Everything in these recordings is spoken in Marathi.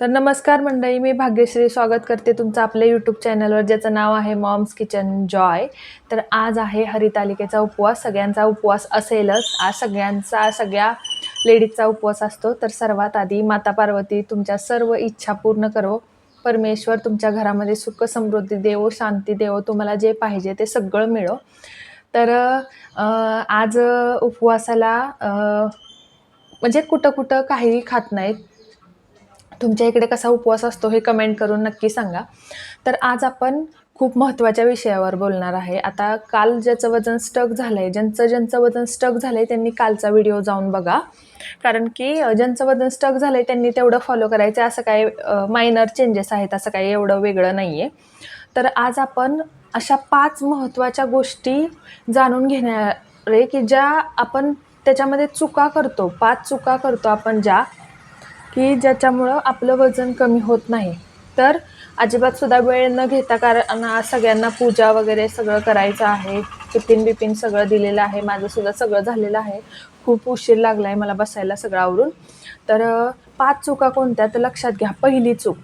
तर नमस्कार मंडळी मी भाग्यश्री स्वागत करते तुमचं आपल्या यूट्यूब चॅनलवर ज्याचं नाव आहे मॉम्स किचन जॉय तर आज आहे हरितालिकेचा उपवास सगळ्यांचा उपवास असेलच. आज सगळ्यांचा सगळ्या लेडीजचा उपवास असतो. तर सर्वात आधी माता पार्वती तुमच्या सर्व इच्छा पूर्ण करो. परमेश्वर तुमच्या घरामध्ये सुख समृद्धी देवो शांती देवो तुम्हाला जे पाहिजे ते सगळं मिळो. तर आज उपवासाला म्हणजे कुठं कुठं काहीही खात नाहीत. तुमच्या इकडे कसा उपवास असतो हे कमेंट करून नक्की सांगा. तर आज आपण खूप महत्त्वाच्या विषयावर बोलणार आहे. आता काल ज्याचं वजन स्टक झालं आहे ज्यांचं ज्यांचं वजन स्टक झालं आहे त्यांनी कालचा व्हिडिओ जाऊन बघा. कारण की ज्यांचं वजन स्टक झालं आहे त्यांनी तेवढं फॉलो करायचं असं काही मायनर चेंजेस आहेत असं काही एवढं वेगळं नाही आहे तर आज आपण अशा पाच महत्त्वाच्या गोष्टी जाणून घेणार की ज्या आपण त्याच्यामध्ये चुका करतो. पाच चुका करतो आपण ज्या. की ज्याच्यामुळं आपलं वजन कमी होत नाही. तर अजिबात सुद्धा वेळ न घेता कारण सगळ्यांना पूजा वगैरे सगळं करायचं आहे. टिफिन बिपिन सगळं दिलेलं आहे. माझं सुद्धा सगळं झालेलं आहे. खूप उशीर लागला आहे मला बसायला सगळं आवरून. तर पाच चुका कोणत्या? तर लक्षात घ्या. पहिली चूक.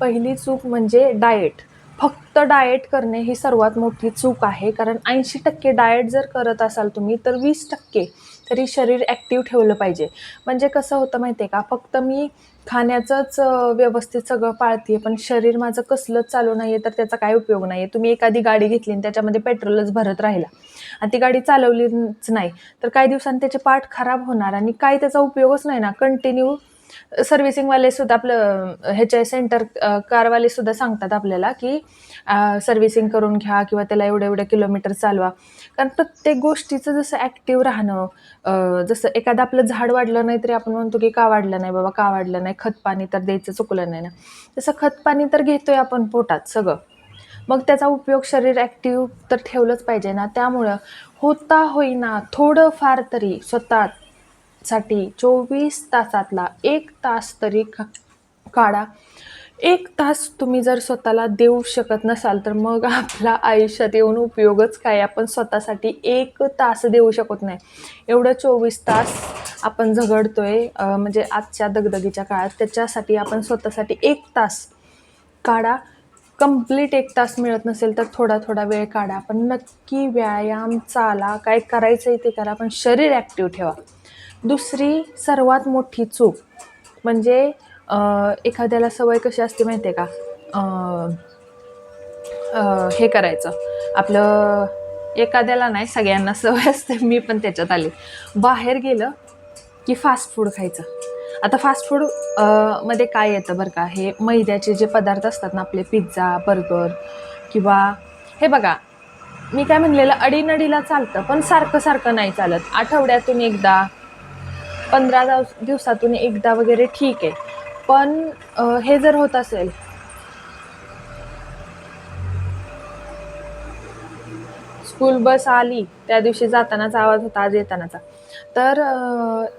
पहिली चूक म्हणजे डाएट फक्त डाएट करणे ही सर्वात मोठी चूक आहे. कारण ऐंशी टक्के डाएट जर करत असाल तुम्ही तर वीस टक्के तरी शरीर ॲक्टिव्ह ठेवलं पाहिजे. म्हणजे कसं होतं माहिती आहे का? फक्त मी खाण्याचंच व्यवस्थित सगळं पाळते पण शरीर माझं कसलंच चालू नाही आहे तर त्याचा काय उपयोग नाही आहे तुम्ही एखादी गाडी घेतली आणि त्याच्यामध्ये पेट्रोलच भरत राहिला आणि ती गाडी चालवलीच नाही तर काही दिवसांनी त्याचे पार्ट खराब होणार आणि काही त्याचा उपयोगच नाही ना. कंटिन्यू सर्व्हिसिंगवाले सुद्धा आपलं ह्याचे सेंटर कारवाले सुद्धा सांगतात आपल्याला की सर्व्हिसिंग करून घ्या किंवा त्याला एवढे एवढे किलोमीटर चालवा. कारण प्रत्येक गोष्टीचं जसं ॲक्टिव्ह राहणं जसं एखादं आपलं झाड वाढलं नाही तरी आपण म्हणतो की का वाढलं नाही बाबा का वाढलं नाही खतपाणी तर द्यायचं चुकलं नाही ना. तसं खतपाणी तर घेतोय आपण पोटात सगळं. मग त्याचा उपयोग शरीर ॲक्टिव्ह तर ठेवलंच पाहिजे ना. त्यामुळं होता होईना थोडं फार तरी स्वतः साठी चोवीस तासातला एक तास तरी का काढा. एक तास तुम्ही जर स्वतःला देऊ शकत नसाल तर मग आपला आयुष्यात येऊन उपयोगच काय? आपण स्वतःसाठी एक तास देऊ शकत नाही. एवढं चोवीस तास आपण झगडतोय म्हणजे आजच्या दगदगीच्या काळात. त्याच्यासाठी आपण स्वतःसाठी एक तास काढा. कंप्लीट एक तास मिळत नसेल तर थोडा थोडा वेळ काढा. पण नक्की व्यायाम चाला काय करायचं आहे ते करा. पण शरीर ॲक्टिव्ह ठेवा. दुसरी सर्वात मोठी चूक म्हणजे एखाद्याला सवय कशी असते माहिती आहे का हे करायचं. आपलं एखाद्याला नाही सगळ्यांना सवय असते मी पण त्याच्यात आले. बाहेर गेलं की फास्ट फूड खायचं. आता फास्ट फूडमध्ये काय येतं बरं का? हे मैद्याचे जे पदार्थ असतात ना आपले पिझ्झा बर्गर किंवा हे बघा मी काय म्हणलेलं अडीनडीला चालतं पण सारखं सारखं नाही चालत. आठवड्यातून एकदा पंधरा दिवस दिवसातून एकदा वगैरे ठीक आहे. पण हे जर होत असेल स्कूल बस आली त्या दिवशी जातानाचा आवाज होता आज येतानाचा. तर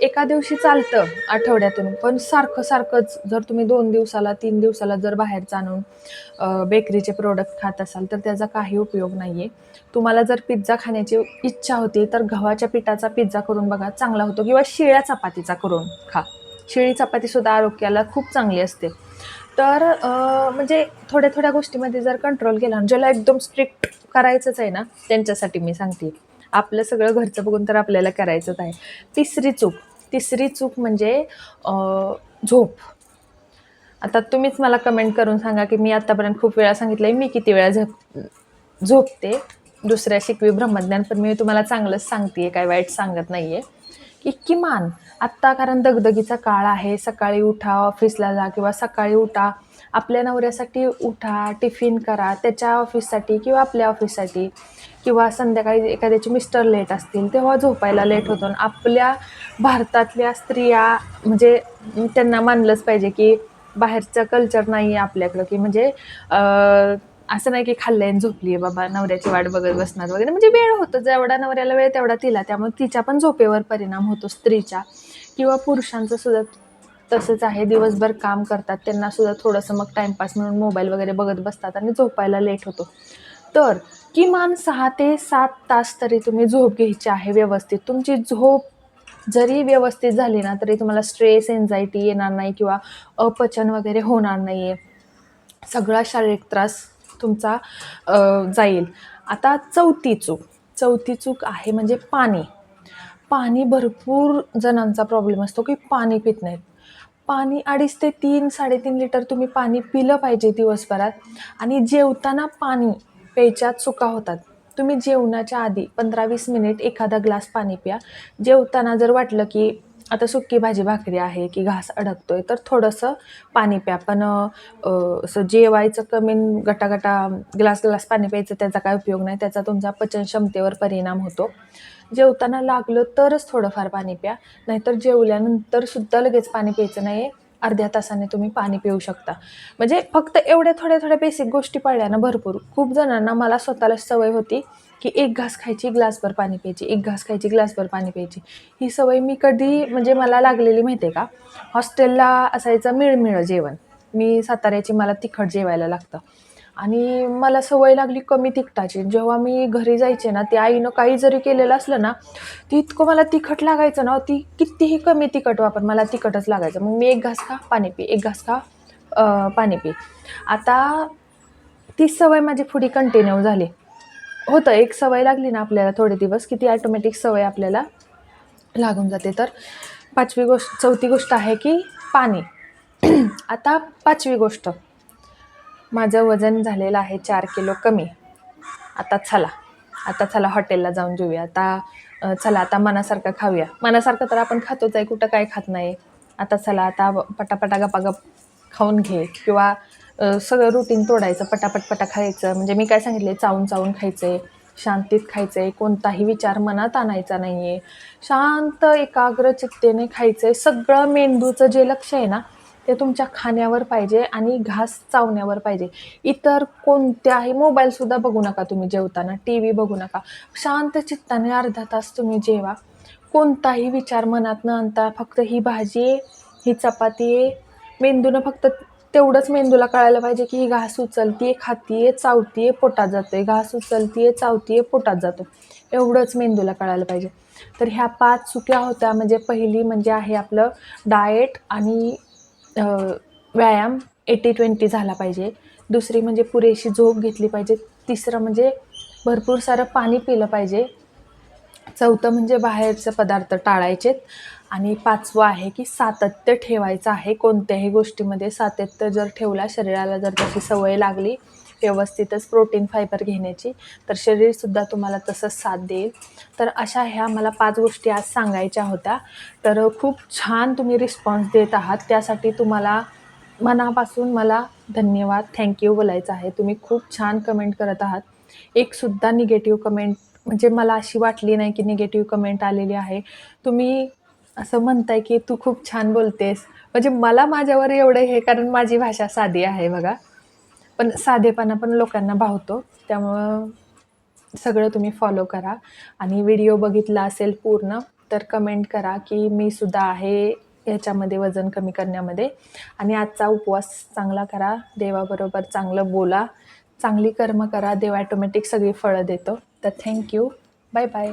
एका दिवशी चालतं आठवड्यातून. पण सारखं सारखंच जर तुम्ही दोन दिवसाला तीन दिवसाला जर बाहेरचं आणून बेकरीचे प्रोडक्ट खात असाल तर त्याचा काही उपयोग नाही आहे तुम्हाला जर पिझ्झा खाण्याची इच्छा होती तर गव्हाच्या पिठाचा पिझ्झा करून बघा चांगला होतो. किंवा शिळ्या चपातीचा करून खा. शिळी चपातीसुद्धा आरोग्याला खूप चांगली असते. तर म्हणजे थोड्या थोड्या गोष्टीमध्ये जर कंट्रोल केला म्हणजे आणि ज्याला एकदम स्ट्रिक्ट करायचंच आहे ना त्यांच्यासाठी मी सांगते. आपलं सगळं घरचं बघून तर आपल्याला करायचंच आहे. तिसरी चूक. तिसरी चूक म्हणजे झोप. आता तुम्हीच मला कमेंट करून सांगा की मी आत्तापर्यंत खूप वेळा सांगितलं आहे मी किती वेळा झोप झोपते. दुसऱ्या शिकवी ब्रह्मज्ञान पण मी तुम्हाला चांगलंच सांगते काय वाईट सांगत नाही आहे की किमान आत्ता कारण दगदगीचा काळ आहे सकाळी उठा ऑफिसला जा किंवा सकाळी उठा. आपल्या नवऱ्यासाठी उठा टिफिन करा त्याच्या ऑफिससाठी किंवा आपल्या ऑफिससाठी किंवा संध्याकाळी एखाद्याचे मिस्टर लेट असतील तेव्हा झोपायला लेट होतो. आणि आपल्या भारतातल्या स्त्रिया म्हणजे त्यांना मानलंच पाहिजे की बाहेरचं कल्चर नाही आहे आपल्याकडं की म्हणजे असं नाही की खाल्लंय झोपली आहे बाबा नवऱ्याची वाट बघत बसणार वगैरे. म्हणजे वेळ होतो जेवढा नवऱ्याला वेळ तेवढा तिला. त्यामुळे तिच्या पण झोपेवर परिणाम होतो स्त्रीच्या. किंवा पुरुषांचं सुद्धा तसंच आहे दिवसभर काम करतात त्यांना सुद्धा थोडंसं मग टाईमपास म्हणून मोबाईल वगैरे बघत बसतात आणि झोपायला लेट होतो. तर किमान सहा ते सात तास तरी तुम्ही झोप घ्यायची आहे व्यवस्थित. तुमची झोप जरी व्यवस्थित झाली ना तरी तुम्हाला स्ट्रेस एन्झायटी येणार नाही किंवा अपचन वगैरे होणार नाही आहे सगळा शारीरिक त्रास तुमचा जाईल. आता चौथी चूक. चौथी चूक आहे म्हणजे पाणी. पाणी भरपूर जणांचा प्रॉब्लेम असतो की पाणी पित नाहीत. पाणी अडीच ते तीन साडेतीन लिटर तुम्ही पाणी पिलं पाहिजे दिवसभरात आणि जेवताना पाणी पेयच्यात चुका होतात. तुम्ही जेवणाच्या आधी पंधरा वीस मिनिट एखादा ग्लास पाणी प्या. जेवताना जर वाटलं की आता सुकी भाजी भाकरी आहे की घास अडकतोय तर थोडंसं पाणी प्या. पण असं जेवायचं कमी गटागटा ग्लास ग्लास पाणी प्यायचं त्याचा काय उपयोग नाही. त्याचा तुमच्या पचनक्षमतेवर परिणाम होतो. जेवताना लागलं तरच थोडंफार पाणी प्या. नाहीतर जेवल्यानंतर सुद्धा लगेच पाणी प्यायचं नाही अर्ध्या तासाने तुम्ही पाणी पिऊ शकता. म्हणजे फक्त एवढ्या थोड्या थोड्या बेसिक गोष्टी पाळल्या ना भरपूर. खूप जणांना मला स्वतःला सवय होती की एक घास खायची ग्लासभर पाणी प्यायची एक घास खायची ग्लासभर पाणी प्यायची. ही सवय मी कधी म्हणजे मला लागलेली माहिती आहे का? हॉस्टेलला असायचं मिळमिळं जेवण. मी साताऱ्याची मला तिखट जेवायला लागतं. आणि मला सवय लागली कमी तिखटाची. जेव्हा मी घरी जायचे ना ते आईनं काही जरी केलेलं असलं ना ती इतकं मला तिखट लागायचं ना हो, ती कितीही कमी तिखट वापर मला तिखटच लागायचं. मग मी एक घास खा पाणी पी. एक घास खा पाणी पी. आता ती सवय माझी पुढे कंटिन्यू झाली. होतं एक सवय लागली ना आपल्याला थोडे दिवस की ती ॲटोमॅटिक सवय आपल्याला लागून जाते. तर पाचवी गोष्ट चौथी गोष्ट आहे की पाणी. आता पाचवी गोष्ट. माझं वजन झालेलं आहे चार किलो कमी. आता चला. आता चला हॉटेलला जाऊन जेऊया. आता चला आता मनासारखं खाऊया. मनासारखं तर आपण खातोच आहे कुठं काय खात नाही. आता चला आता पटापटा गपागप खाऊन घे किंवा सगळं रुटीन तोडायचं पटापट पटा खायचं. म्हणजे मी काय सांगितले चावून चावून खायचं आहे शांतीत खायचं आहे कोणताही विचार मनात आणायचा नाही आहे शांत एकाग्र चित्तेने खायचं आहे सगळं मेंदूचं जे लक्ष आहे ना ते तुमच्या खाण्यावर पाहिजे आणि घास चावण्यावर पाहिजे. इतर कोणत्याही मोबाईलसुद्धा बघू नका तुम्ही जेवताना टी व्ही बघू नका. शांत चित्ताने अर्धा तास तुम्ही जेवा. कोणताही विचार मनात न आणता फक्त ही भाजी आहे ही चपाती आहे मेंदूनं फक्त तेवढंच मेंदूला कळायला पाहिजे की ही घास उचलतीये खातीये चावतीये पोटात जाते घास उचलतीये चावतीये पोटात जातो एवढंच मेंदूला कळायला पाहिजे. तर ह्या पाच चुक्या होत्या. म्हणजे पहिली म्हणजे आहे आपलं डाएट आणि व्यायाम एटी ट्वेंटी झाला पाहिजे. दुसरी म्हणजे पुरेशी झोप घेतली पाहिजे. तिसरं म्हणजे भरपूर सारं पाणी पिलं पाहिजे. चौथं म्हणजे बाहेरचे पदार्थ टाळायचेत. आणि पाचवं आहे की सातत्य ठेवायचं आहे. कोणत्याही गोष्टीमध्ये सातत्य जर ठेवला शरीराला जर त्याची सवय लागली व्यवस्थितच प्रोटीन फायबर घेण्याची. तर शरीरसुद्धा तुम्हाला तसंच साथ देईल. तर अशा ह्या मला पाच गोष्टी आज सांगायच्या होत्या. तर खूप छान तुम्ही रिस्पॉन्स देत आहात. त्यासाठी तुम्हाला मनापासून मला धन्यवाद. थँक्यू बोलायचं आहे. तुम्ही खूप छान कमेंट करत आहात. एकसुद्धा निगेटिव्ह कमेंट म्हणजे मला अशी वाटली नाही की निगेटिव्ह कमेंट आलेली आहे. तुम्ही असं म्हणताय की तू खूप छान बोलतेस. म्हणजे मला माझ्यावर एवढं हे कारण माझी भाषा साधी आहे बघा. पण साधेपणा पण लोकांना भावतो. त्यामुळं सगळं तुम्ही फॉलो करा. आणि व्हिडिओ बघितला असेल पूर्ण तर कमेंट करा की मी सुद्धा आहे ह्याच्यामध्ये वजन कमी करण्यामध्ये. आणि आजचा उपवास चांगला करा देवाबरोबर चांगलं बोला. चांगली कर्म करा देव ॲटोमॅटिक सगळी फळं देतो. तर थँक्यू बाय बाय